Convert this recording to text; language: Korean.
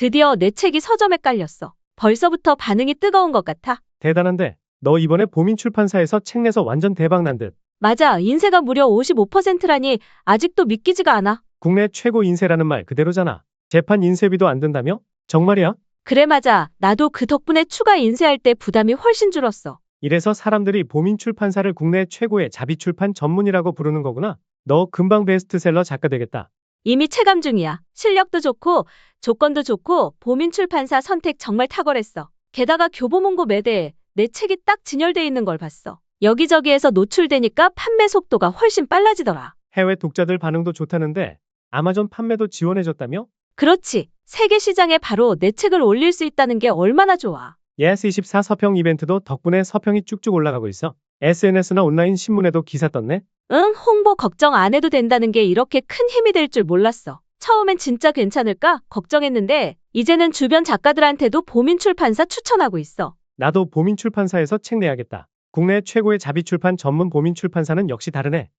드디어 내 책이 서점에 깔렸어. 벌써부터 반응이 뜨거운 것 같아. 대단한데 너 이번에 보민 출판사에서 책 내서 완전 대박 난 듯. 맞아. 인세가 무려 55%라니 아직도 믿기지가 않아. 국내 최고 인세라는 말 그대로잖아. 재판 인쇄비도 안 든다며? 정말이야? 그래 맞아. 나도 그 덕분에 추가 인쇄할 때 부담이 훨씬 줄었어. 이래서 사람들이 보민 출판사를 국내 최고의 자비 출판 전문이라고 부르는 거구나. 너 금방 베스트셀러 작가 되겠다. 이미 체감 중이야. 실력도 좋고 조건도 좋고 보민 출판사 선택 정말 탁월했어. 게다가 교보문고 매대에 내 책이 딱 진열돼 있는 걸 봤어. 여기저기에서 노출되니까 판매 속도가 훨씬 빨라지더라. 해외 독자들 반응도 좋다는데 아마존 판매도 지원해줬다며? 그렇지. 세계 시장에 바로 내 책을 올릴 수 있다는 게 얼마나 좋아. 예스24 서평 이벤트도 덕분에 서평이 쭉쭉 올라가고 있어. SNS나 온라인 신문에도 기사 떴네. 응, 홍보 걱정 안 해도 된다는 게 이렇게 큰 힘이 될 줄 몰랐어. 처음엔 진짜 괜찮을까 걱정했는데 이제는 주변 작가들한테도 보민 출판사 추천하고 있어. 나도 보민 출판사에서 책 내야겠다. 국내 최고의 자비 출판 전문 보민 출판사는 역시 다르네.